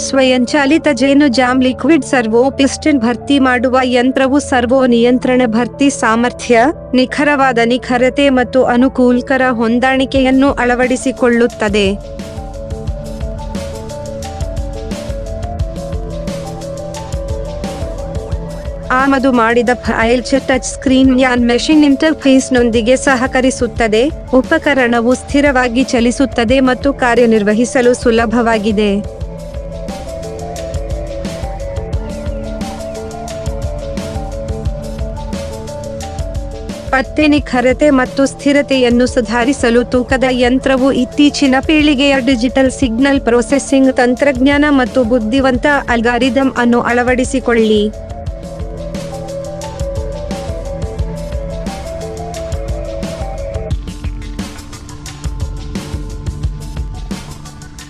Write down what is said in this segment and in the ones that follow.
ಸ್ವಯಂಚಾಲಿತ ಜೇನು jam liquid servo piston ಭರ್ತಿ ಮಾಡುವ ಯಂತ್ರವು ಸರ್ವೋ ನಿಯಂತ್ರಣ ಭರ್ತಿ ಸಾಮರ್ಥ್ಯ, ನಿಖರವಾದ ನಿಖರತೆ ಮತ್ತು ಅನುಕೂಲಕರ ಹೊಂದಾಣಿಕೆಯನ್ನು ಅಳವಡಿಸಿಕೊಳ್ಳುತ್ತದೆ. ಆಮದು ಮಾಡಿದ ಫೈಲ್ ಟಚ್ ಸ್ಕ್ರೀನ್ ಯಾನ್ ಮೆಷಿನ್ ಇಂಟರ್ಫೇಸ್ನೊಂದಿಗೆ ಸಹಕರಿಸುತ್ತದೆ, ಉಪಕರಣವು ಸ್ಥಿರವಾಗಿ ಚಲಿಸುತ್ತದೆ ಮತ್ತು ಕಾರ್ಯನಿರ್ವಹಿಸಲು ಸುಲಭವಾಗಿದೆ. ಪತ್ತೆ ನಿಖರತೆ ಮತ್ತು ಸ್ಥಿರತೆಯನ್ನು ಸುಧಾರಿಸಲು ತೂಕದ ಯಂತ್ರವು ಇತ್ತೀಚಿನ ಪೀಳಿಗೆಯ ಡಿಜಿಟಲ್ ಸಿಗ್ನಲ್ ಪ್ರೊಸೆಸಿಂಗ್ ತಂತ್ರಜ್ಞಾನ ಮತ್ತು ಬುದ್ಧಿವಂತ ಅಲ್ಗಾರಿದಮ್ ಅನ್ನು ಅಳವಡಿಸಿಕೊಳ್ಳಿ.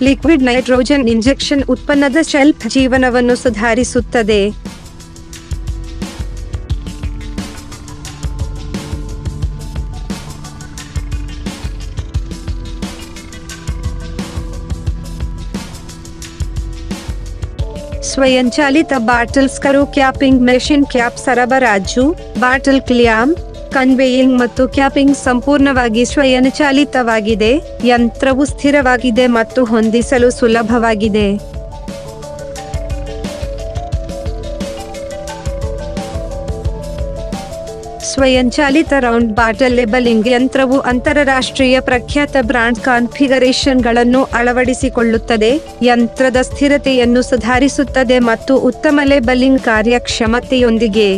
ಲಿಕ್ವಿಡ್ ನೈಟ್ರೋಜನ್ ಇಂಜೆಕ್ಷನ್ ಉತ್ಪನ್ನದ ಶೆಲ್ಫ್ ಜೀವನವನ್ನು ಸುಧಾರಿಸುತ್ತದೆ. ಸ್ವಯಂಚಾಲಿತ bottle screw capping machine cap ಸರಬರಾಜು, ಬಾಟಲ್ ಕ್ಲಿಯಾಮ್ ಕನ್ವೇಯಿಂಗ್ ಮತ್ತು ಕ್ಯಾಪಿಂಗ್ ಸಂಪೂರ್ಣವಾಗಿ ಸ್ವಯಂಚಾಲಿತವಾಗಿದೆ. ಯಂತ್ರವು ಸ್ಥಿರವಾಗಿದೆ ಮತ್ತು ಹೊಂದಿಸಲು ಸುಲಭವಾಗಿದೆ. ಸ್ವಯಂಚಾಲಿತ ರೌಂಡ್ ಬಾಟಲ್ ಲೇಬಲಿಂಗ್ ಯಂತ್ರವು ಅಂತರರಾಷ್ಟ್ರೀಯ ಪ್ರಖ್ಯಾತ ಬ್ರಾಂಡ್ ಕಾನ್ಫಿಗರೇಷನ್ಗಳನ್ನು ಅಳವಡಿಸಿಕೊಳ್ಳುತ್ತದೆ. ಯಂತ್ರದ ಸ್ಥಿರತೆಯನ್ನು ಸುಧಾರಿಸುತ್ತದೆ ಮತ್ತು ಉತ್ತಮ ಲೇಬಲಿಂಗ್ ಕಾರ್ಯಕ್ಷಮತೆಯೊಂದಿಗೆ.